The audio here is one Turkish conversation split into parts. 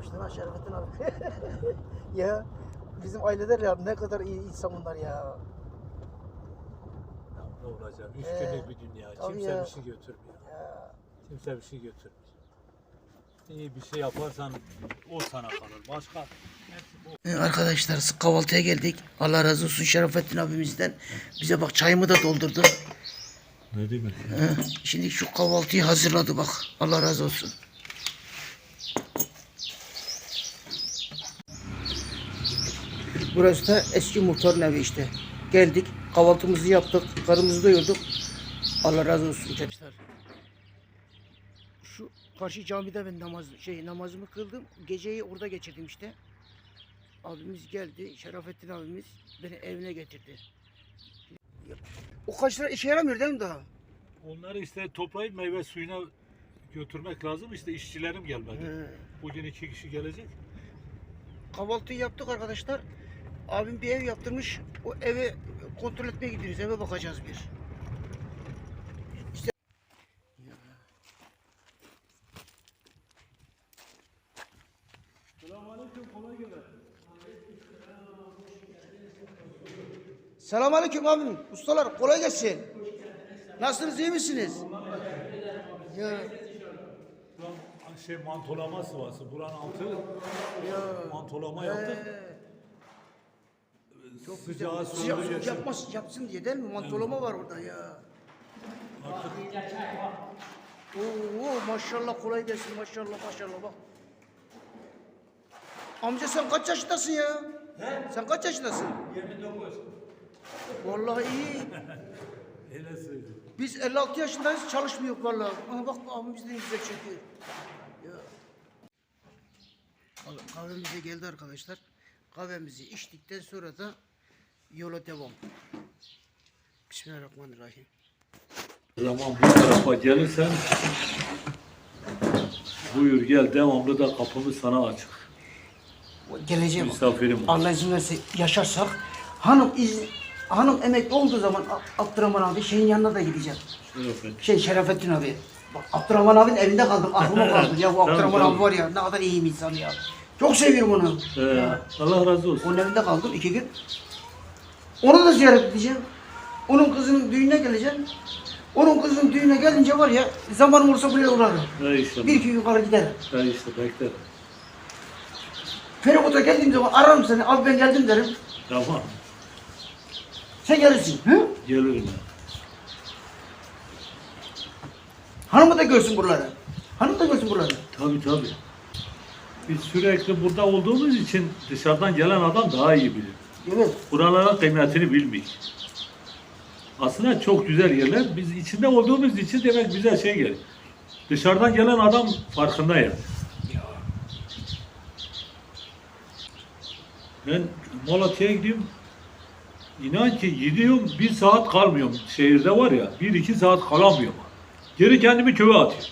konuştun ha Şerefettin abi. ya bizim aileler ya ne kadar iyi insan bunlar ya. Ya ne olacak? Üç Ee, günlük bir dünya. tabii Kimse ya. bir şey götürmüyor. ya. Kimse bir şey götürmüyor. İyi bir şey yaparsan o sana kalır. Başka. Ee, Arkadaşlar sık kahvaltıya geldik. Allah razı olsun Şerefettin abimizden. Bize bak çayımı da doldurdu. Ne demek? Ee, Şimdi şu kahvaltıyı hazırladı bak. Allah razı olsun. Burası da eski muhtarın evi işte. Geldik, kahvaltımızı yaptık, karımızı doyurduk. Allah razı olsun arkadaşlar. Şu karşı camide ben namaz şey namazımı kıldım. Geceyi orada geçirdim işte. Abimiz geldi, Şerafettin abimiz beni evine getirdi. O kaşlar işe yaramıyor değil mi daha? Onları işte toplayıp meyve suyuna götürmek lazım. İşte işçilerim gelmedi. He. Bugün iki kişi gelecek. Kahvaltıyı yaptık arkadaşlar. Abim bir ev yaptırmış. O eve kontrol etmeye gidiyoruz. Eve bakacağız bir. İşte... Selamünaleyküm abim. Ustalar kolay gelsin. Nasılsınız iyi misiniz? Ya, şey mantolama sıvası. Buranın altı mantolama yaptık. Çok Sıcağı sıcak soğuğu su geçir. yapmaz, yapsın diye değil mi? Mantolama var orada ya. Artık Oo maşallah kolay gelsin maşallah maşallah bak. Amca sen kaç yaşındasın ya? Sen kaç yaşındasın? 29. Vallahi iyi. öyle söyleyeyim. Biz 56 yaşındayız çalışmıyor vallahi. Ama bak abimiz de güzel çekiyor. Ya. Kahve- Kahvemize geldi arkadaşlar. Kahvemizi içtikten sonra da yola devam. Bismillahirrahmanirrahim. zaman bu tarafa gelirsen buyur gel devamlı da kapımız sana açık. Geleceğim. Misafirim. Allah izin verirse yaşarsak hanım iz, hanım emekli olduğu zaman Abdurrahman abi şeyin yanına da gideceğim. Şerefet. Şey Şerefettin abi. Bak Abdurrahman abinin evinde kaldım. Aklıma kaldı. Ya bu Abdurrahman abi var ya ne kadar iyi bir insan ya. Çok seviyorum onu. Ee, Allah razı olsun. onun evinde kaldım iki gün. Onu da ziyaret edeceğim. Onun kızının düğününe geleceğim. Onun kızının düğüne gelince var ya zamanım olursa buraya uğrarım. Ha işte. Bir iki kalır giderim. Ha işte beklerim. Feribot'a geldiğim zaman ararım seni. Abi ben geldim derim. Tamam. Sen gelirsin. Hı? Gelirim ben. Hanımı da görsün buraları. Hanım da görsün buraları. Tabii tabii. Biz sürekli burada olduğumuz için dışarıdan gelen adam daha iyi bilir. Evet. Buraların kıymetini bilmiyor. Aslında çok güzel yerler. Biz içinde olduğumuz için demek bize şey geliyor. Dışarıdan gelen adam farkında yani. Ben Malatya'ya gidiyorum. İnan ki gidiyorum bir saat kalmıyorum. Şehirde var ya bir iki saat kalamıyorum. Geri kendimi köye atıyorum.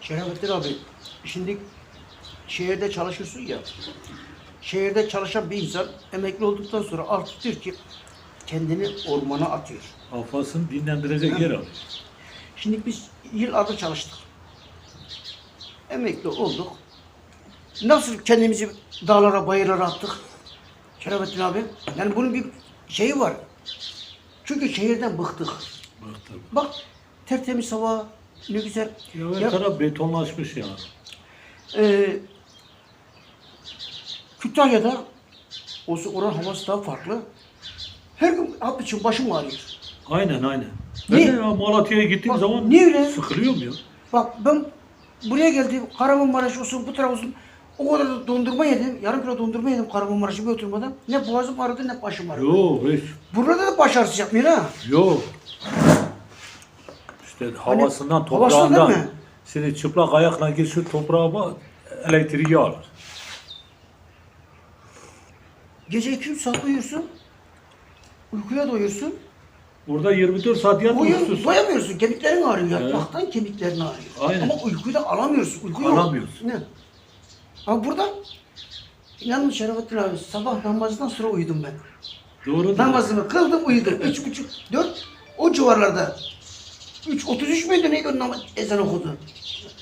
Şerafettin abi, şimdi şehirde çalışıyorsun ya. Şehirde çalışan bir insan emekli olduktan sonra artık diyor ki kendini ormana atıyor. Kafasını dinlendirecek yer arıyor. Şimdi biz yıllardır çalıştık. Emekli olduk. Nasıl kendimizi dağlara, bayırlara attık? Şerafettin abi. Yani bunun bir şeyi var. Çünkü şehirden bıktık. Tabii. Bak tertemiz hava, ne güzel. Ya her Ya- taraf betonlaşmış yani. Ee, Kütahya'da oranın havası daha farklı. Her gün hap için başım ağrıyor. Aynen aynen. Ben Niye? de ya Malatya'ya gittiğim Bak, zaman niye öyle? sıkılıyorum ya. Bak ben buraya geldim. Kahramanmaraş olsun, bu taraf olsun. O kadar da dondurma yedim. Yarım kilo dondurma yedim Kahramanmaraş'a bir oturmadan. Ne boğazım ağrıdı ne başım ağrıdı. Yo hiç. Burada da baş ağrısı yapmıyor ha. Yo. İşte havasından, Hani havasından toprağından. değil mi? Şimdi çıplak ayakla gir şu toprağa bak, elektriği alır. Gece 2-3 saat uyursun. Uykuya doyursun. Burada 24 saat yat Uyur, uykusuz. doyamıyorsun. Kemiklerin ağrıyor. Evet. Yatmaktan kemiklerin ağrıyor. Aynen. Ama uykuyu da alamıyorsun. Uyku yok. Alamıyorsun. Ne? Ama burada inanın Şerafettin abi sabah namazından sonra uyudum ben. Doğru. Namazımı kıldım uyudum. Üç buçuk, dört o civarlarda. Üç, otuz üç müydü neydi namaz ezan okudu.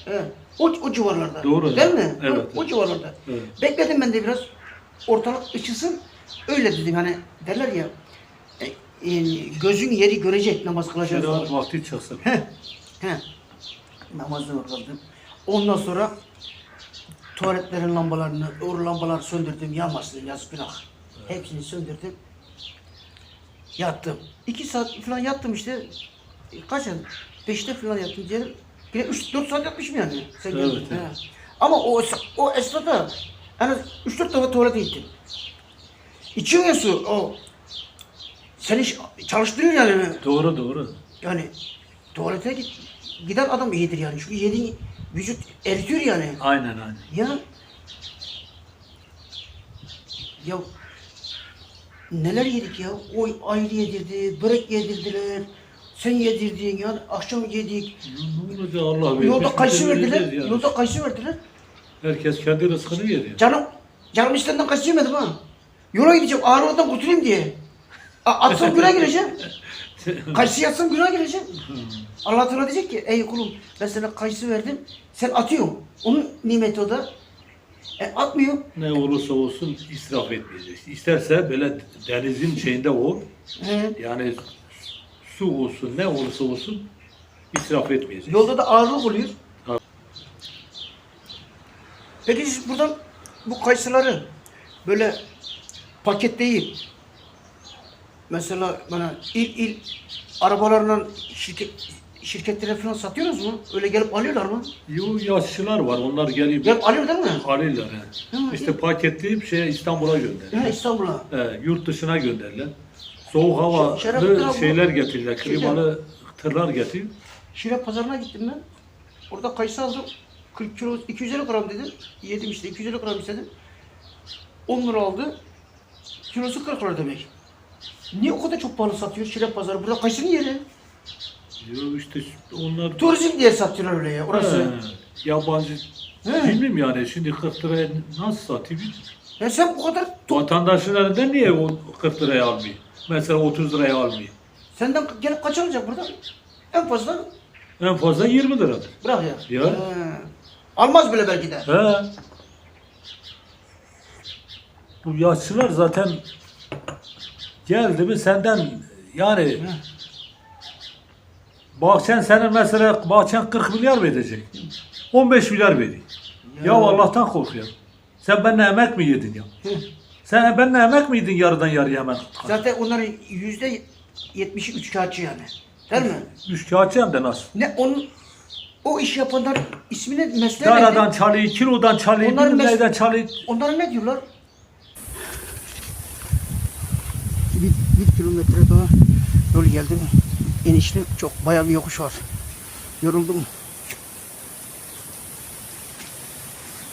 Evet. O, o civarlarda. Doğru. Değil mi? Evet, O, o evet. civarlarda. Evet. Bekledim ben de biraz ortalık ışısın. Öyle dedim hani derler ya e, e, gözün yeri görecek namaz kılacağız. Şeriat vakti çıksın. He. He. Namazını kıldım. Ondan sonra tuvaletlerin lambalarını, o lambaları söndürdüm. Yanmasın yazık günah. Hepsini söndürdüm. Yattım. İki saat falan yattım işte. E, Kaç yani? Beşte falan yattım diyelim. Bir de üç, dört saat yatmışım yani. Sen Evet, evet. He. Ama o, o esnada en az üç dört defa tuvalete gittim. İçiyor ya su. O. Seni çalıştırıyor yani. Doğru doğru. Yani tuvalete git, giden adam iyidir yani. Çünkü yediğin vücut eritiyor yani. Aynen aynen. Ya ya neler yedik ya? O ayrı yedirdi, börek yedirdiler. Sen yedirdin yani akşam yedik. Ne olacak Allah vermiş. Yolda kayısı verdiler. yani. Yolda kayısı verdiler. Herkes kendi rızkını yedi. Canım, canım istediğinden kayısı yemedim ha. Yola gideceğim, ağrıdan kurtulayım diye. A- Atsam güne gireceğim. Kayısı yatsam güne gireceğim. Allah Teala diyecek ki ey kulum ben sana kayısı verdim. Sen atıyorsun. Onun nimeti o da. E, atmıyor. ne olursa olsun israf etmeyeceksin. İsterse böyle denizin şeyinde ol. Yani su olsun ne olursa olsun israf etmeyeceksin. Yolda da ağırlık oluyor. Peki siz buradan bu kayısıları böyle paketleyip mesela bana il il arabalarla şirket şirketlere falan satıyorsunuz mu? Öyle gelip alıyorlar mı? Yo yaşlılar var onlar gelip Gelip alıyor değil mi? arıyorlar. he. Ha, İşte paketleyip şeye İstanbul'a gönder. Ha, İstanbul'a. He, yurt dışına gönderler. Soğuk abi, şeyler getirirler. Klimalı tırlar getir. Şire pazarına gittim ben. Orada kayısı aldım. 40 kilo, 250 gram dedim. Yedim işte 250 gram istedim. 10 lira aldı. Kilosu 40 lira demek. Niye o kadar çok pahalı satıyor Şire pazarı? Burada kayısının yeri. Yo işte onlar Turizm diye satıyorlar öyle ya orası. He, yabancı He. bilmiyorum yani şimdi 40 liraya nasıl satayım? Ya sen bu kadar Vatandaşın elinden niye o 40 liraya almıyor? Mesela 30 liraya almıyor. senden gelip kaç alacak burada? En fazla En fazla 20 liradır. bırak ya. Ya. He. Almaz bile belki de. He. Bu yaşlılar zaten geldi mi senden yani bahçen senin mesela bahçen 40 milyar verecek. 15 milyar veriyor. Ya, Allah'tan kork ya. Sen benimle emek mi yedin ya? Hı. Sen benimle emek mi yedin yarıdan yarıya hemen? Zaten onların yüzde yetmişi üç kağıtçı yani. Değil mi? Üç kağıtçı hem de nasıl? Ne onun o iş yapanlar ismine mesleği Daradan neydi? çalıyor, kilodan çalıyor, Onların bilmem mes- neyden çalıyor. Onlara ne diyorlar? Bir, bir kilometre daha yol geldim. İnişli çok bayağı bir yokuş var. Yoruldum.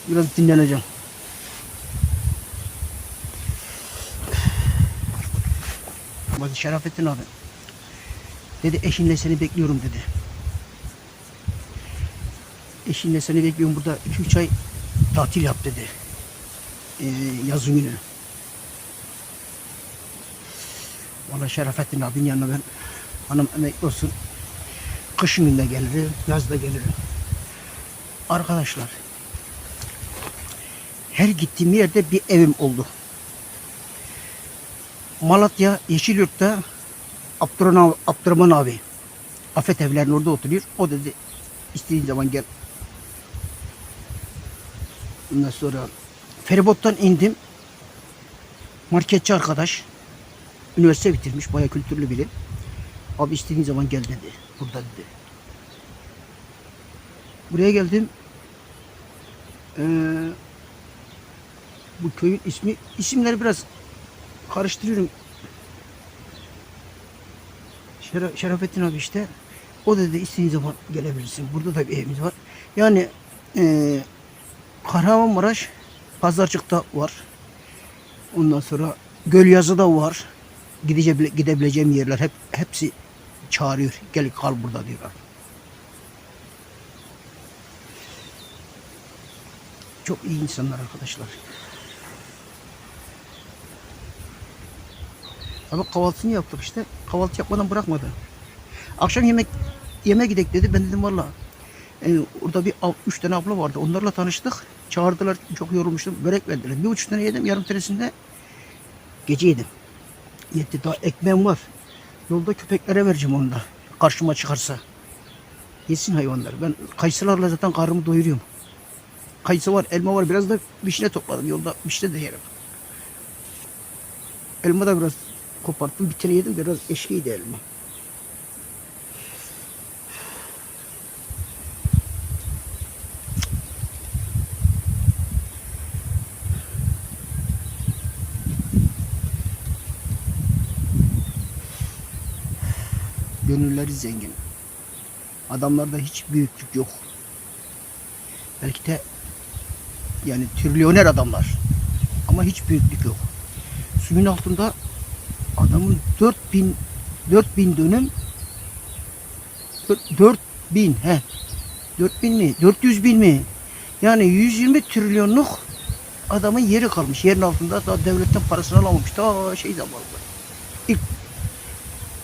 Biraz dinleneceğim. Bak Şerafettin abi. Dedi eşinle seni bekliyorum dedi. Eşinle seni bekliyorum burada 2-3 ay tatil yap dedi. Ee, yazın günü. Valla Şerafettin abinin yanına ben hanım emekli olsun. Kışın günde gelirim, yazda gelirim. Arkadaşlar her gittiğim yerde bir evim oldu. Malatya Yeşilyurt'ta Abdurrahman abi Afet evlerinin orada oturuyor. O dedi istediğin zaman gel. Ondan sonra feribottan indim. Marketçi arkadaş. Üniversite bitirmiş. Bayağı kültürlü biri. Abi istediğin zaman gel dedi. Burada dedi. Buraya geldim. Ee, bu köyün ismi, isimleri biraz karıştırıyorum. Şeref, Şerafettin abi işte. O dedi istediğin zaman gelebilirsin. Burada da bir evimiz var. Yani eee Kahramanmaraş Pazarcık'ta var. Ondan sonra Gölyazı'da var. Gidece, gidebileceğim yerler hep hepsi çağırıyor. Gel kal burada diyorlar. Çok iyi insanlar arkadaşlar. Ama kahvaltısını yaptık işte. Kahvaltı yapmadan bırakmadı. Akşam yemek yemek gidek dedi. Ben dedim valla E, orada bir üç tane abla vardı. Onlarla tanıştık. Çağırdılar. Çok yorulmuştum. Börek verdiler. Bir buçuk tane yedim. Yarım tanesinde gece yedim. Yetti. Daha ekmeğim var. Yolda köpeklere vereceğim onu da. Karşıma çıkarsa. Yesin hayvanlar. Ben kayısılarla zaten karnımı doyuruyorum. Kayısı var, elma var. Biraz da vişne topladım. Yolda vişne de yerim. Elma da biraz koparttım. Bir tane yedim. Biraz eşkiydi elma. Gönülleri zengin. Adamlarda hiç büyüklük yok. Belki de yani trilyoner adamlar. Ama hiç büyüklük yok. Suyun altında adamın 4000 4000 dönüm 4000 he 4000 mi 400 bin mi yani 120 trilyonluk adamın yeri kalmış yerin altında daha devletten parasını alamamış daha şey zamanında ilk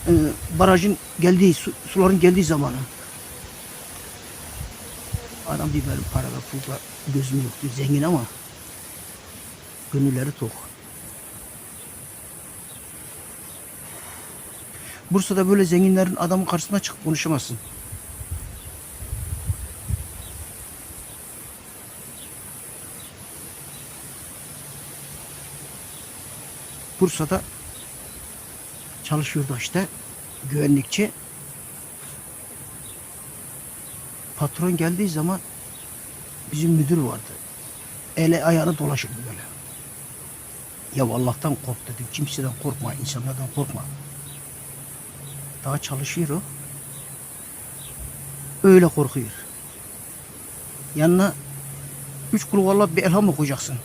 e, barajın geldiği su- suların geldiği zamanı adam bir benim parada pulda gözüm yoktu zengin ama gönülleri tok. Bursa'da böyle zenginlerin adamın karşısına çıkıp konuşamazsın. Bursa'da çalışıyordu işte güvenlikçi. Patron geldiği zaman bizim müdür vardı. Ele ayağını dolaşırdı böyle. Ya Allah'tan kork dedim. Kimseden korkma, insanlardan korkma. Daha çalışıyor o. Öyle korkuyor. Yanına üç kulu valla bir elham okuyacaksın.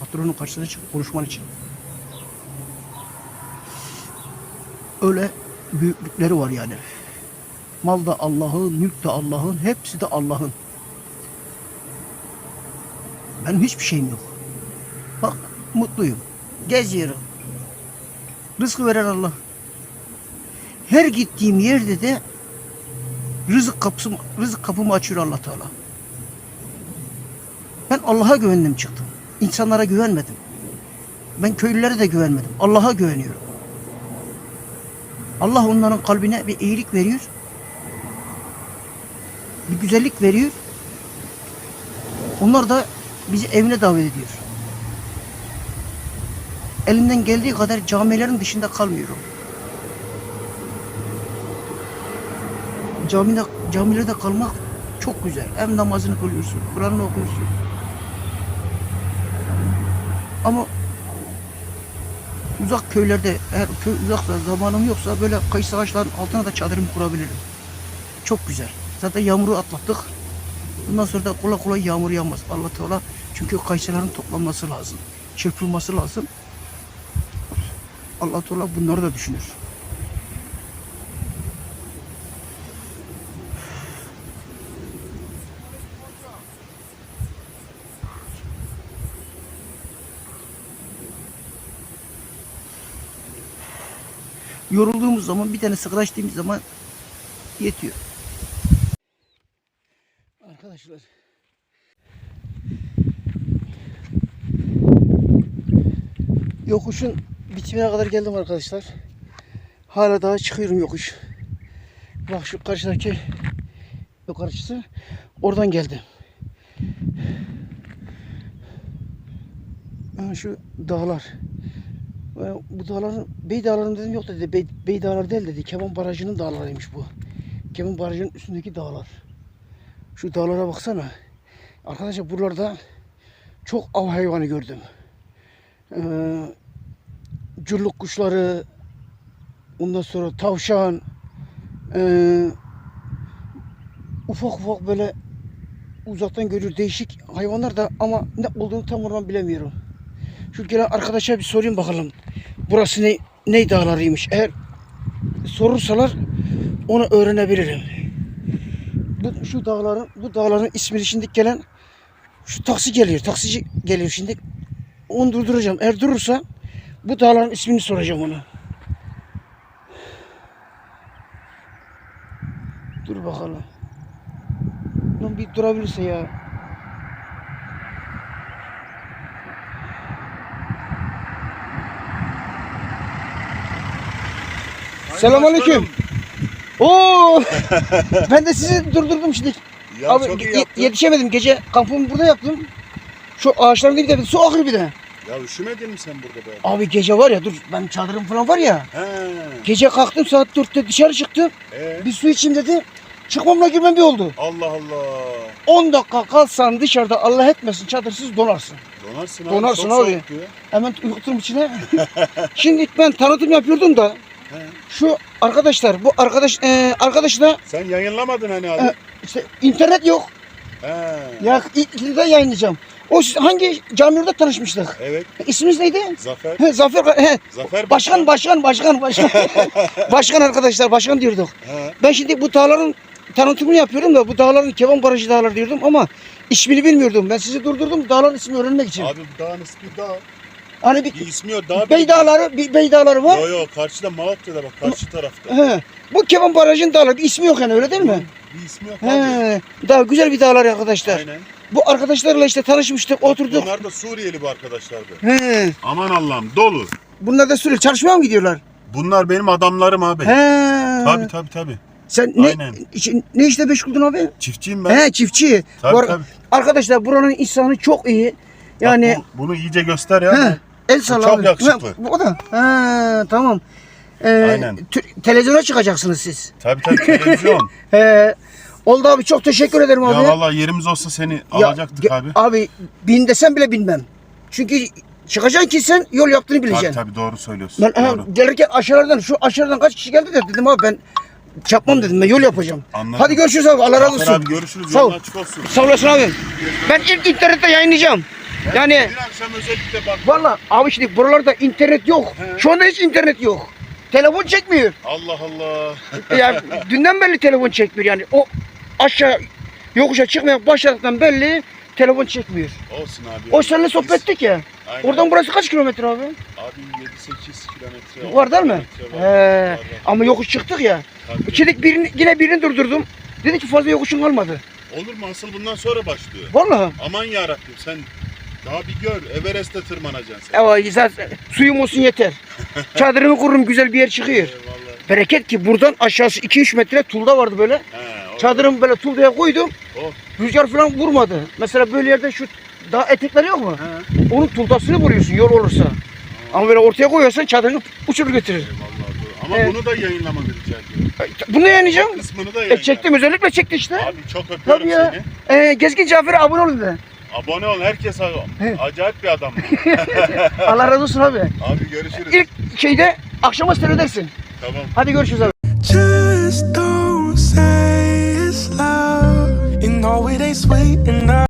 Patronun karşısına çıkıp konuşman için. Öyle büyüklükleri var yani. Mal da Allah'ın, mülk de Allah'ın, hepsi de Allah'ın. Benim hiçbir şeyim yok. Bak mutluyum. Geziyorum. Rızkı veren Allah. Her gittiğim yerde de rızık kapısı, rızık kapımı açıyor Allah Teala. Ben Allah'a güvendim çıktım. İnsanlara güvenmedim. Ben köylülere de güvenmedim. Allah'a güveniyorum. Allah onların kalbine bir iyilik veriyor. Bir güzellik veriyor. Onlar da bizi evine davet ediyor. Elimden geldiği kadar camilerin dışında kalmıyorum. Camide, camilerde kalmak çok güzel. Hem namazını kılıyorsun, Kur'an'ını okuyorsun. Ama uzak köylerde eğer köy uzaksa zamanım yoksa böyle kayısı ağaçların altına da çadırımı kurabilirim. Çok güzel. Zaten yağmuru atlattık. Bundan sonra da kolay kolay yağmur yağmaz. Allah Teala çünkü kayısıların toplanması lazım. Çırpılması lazım. Allah Teala bunları da düşünür. Yorulduğumuz zaman bir tane içtiğimiz zaman yetiyor. Arkadaşlar Yokuşun bitimine kadar geldim arkadaşlar. Hala daha çıkıyorum yokuş. Bak şu karşıdaki yukarısı oradan geldim. Ha, şu dağlar. Ve Bu dağların Bey Dağları'nın dedim yok dedi. Bey, Bey Dağları değil dedi. Keman Barajı'nın dağlarıymış bu. Keman Barajı'nın üstündeki dağlar. Şu dağlara baksana. Arkadaşlar buralarda çok av hayvanı gördüm. Ee, curluk kuşları, ondan sonra tavşan, ee, ufak ufak böyle uzaktan görür değişik hayvanlar da ama ne olduğunu tam oradan bilemiyorum. Şu gelen arkadaşa bir sorayım bakalım. Burası ne, ne dağlarıymış? Eğer sorursalar onu öğrenebilirim. Bu, şu dağların, bu dağların ismini şimdi gelen şu taksi geliyor. Taksici geliyor şimdi. Onu durduracağım. Eğer durursa bu dağların ismini soracağım ona. Dur bakalım. Lan bir durabilirse ya. Selamünaleyküm. Oo! ben de sizi durdurdum şimdi. Ya Abi çok iyi ye- yaptın. yetişemedim. Gece kampımı burada yaptım. Şu ağaçların bir su akıyor bir de. Ya üşümedin mi sen burada be? Abi gece var ya dur ben çadırım falan var ya. He. Gece kalktım saat 4'te dışarı çıktım. Ee, Bir su içeyim dedi. Çıkmamla girmem bir oldu. Allah Allah. 10 dakika kalsan dışarıda Allah etmesin çadırsız donarsın. Donarsın abi. Donarsın çok abi. soğuk diyor. Hemen uyuturum içine. Şimdi ben tanıtım yapıyordum da He. şu arkadaşlar bu arkadaş e, arkadaş da Sen yayınlamadın hani abi. e, işte internet yok. He. Ya de yayınlayacağım. O siz hangi camide tanışmıştık? Evet. İsminiz neydi? Zafer. He, Zafer he, Zafer başkan başkan başkan başkan. başkan arkadaşlar başkan diyorduk. He. Ben şimdi bu dağların tanıtımını yapıyorum da bu dağların Kevan Barajı dağları diyordum ama ismini bilmiyordum. Ben sizi durdurdum dağların ismini öğrenmek için. Abi bu dağın ismi dağ. Hani bir Bir ismi yok. Dağ Bey dağları, bir Bey dağları var. Yok yok karşıda Malatya'da bak karşı tarafta. He. Bu Kevan Barajı'nın dağları bir ismi yok yani öyle değil mi? Bir ismi yok abi. He. Daha güzel bir dağlar arkadaşlar. Aynen. Bu arkadaşlarla işte tanışmıştık, oturduk. Bunlar da Suriyeli bu arkadaşlardı. He. Aman Allah'ım dolu. Bunlar da sürekli çalışmaya mı gidiyorlar? Bunlar benim adamlarım abi. He. Tabi tabi tabi. Sen ne, Aynen. ne işte meşguldün abi? Çiftçiyim ben. He çiftçi. Tabii, Bu ar- tabii. Arkadaşlar buranın insanı çok iyi. Yani bu- bunu iyice göster ya. he, el salla çok abi. yakışıklı. He, Bu da. He, tamam. Ee, Aynen. televizyona çıkacaksınız siz. Tabi tabi televizyon. He, oldu abi çok teşekkür ederim abi. ya vallahi yerimiz olsa seni Ya, alacaktık ge- abi. Abi bin desem bile binmem. Çünkü çıkacaksın ki sen yol yaptığını Tabi bileceksin. tabi doğru söylüyorsun. Ben he, doğru. gelirken aşağıdan şu aşağıdan kaç kişi geldi de dedim abi ben yapmam dedim ben yol yapacağım. Anladım. Hadi görüşürüz abi Allah razı Zafer olsun. abi görüşürüz. Sağ ol. Yolun açık olsun. Sağ olasın abi. Ben ilk internette yayınlayacağım. Yani Bir akşam özellikle bak. valla abi şimdi buralarda internet yok. He. Şu anda hiç internet yok. Telefon çekmiyor. Allah Allah. Yani dünden belli telefon çekmiyor yani. O aşağı yokuşa çıkmaya başladıktan belli telefon çekmiyor. Olsun abi. O seninle sohbet ettik ya. Aynen. Oradan burası kaç kilometre abi? Abi 7-8 kilometre. Var değil mi? He. var. Ama yokuş çıktık ya. Tabii. İçerik birini, yine birini durdurdum. Dedi ki fazla yokuşun kalmadı. Olur mu? Asıl bundan sonra başlıyor. Vallahi. Aman yarabbim sen daha bir gör. Everest'e tırmanacaksın sen. Evet, zaten suyum olsun yeter. Çadırımı kururum güzel bir yer çıkıyor. Eyvallah. Bereket ki buradan aşağısı 2-3 metre tulda vardı böyle. He, o- Çadırımı böyle tuldaya koydum. Oh. Rüzgar falan vurmadı. Mesela böyle yerde şu dağ etekleri yok mu? He. Onun tuldasını vuruyorsun yol olursa. Ama böyle ortaya koyuyorsan çadırını uçurur götürür. Eyvallah doğru. Ama Evet. bunu da yayınlamanı rica ediyorum. Bunu yayınlayacağım. Kısmını da yayınla. E çektim özellikle çekti işte. Abi çok öpüyorum Tabii ya. seni. E, Gezgin Cafer'e abone olun de. Abone ol herkes He. acayip bir adam. Allah razı olsun abi. Abi görüşürüz. İlk şeyde akşama seyredersin. Tamam. Hadi görüşürüz abi. Just don't say it's love. You know it ain't sweet enough.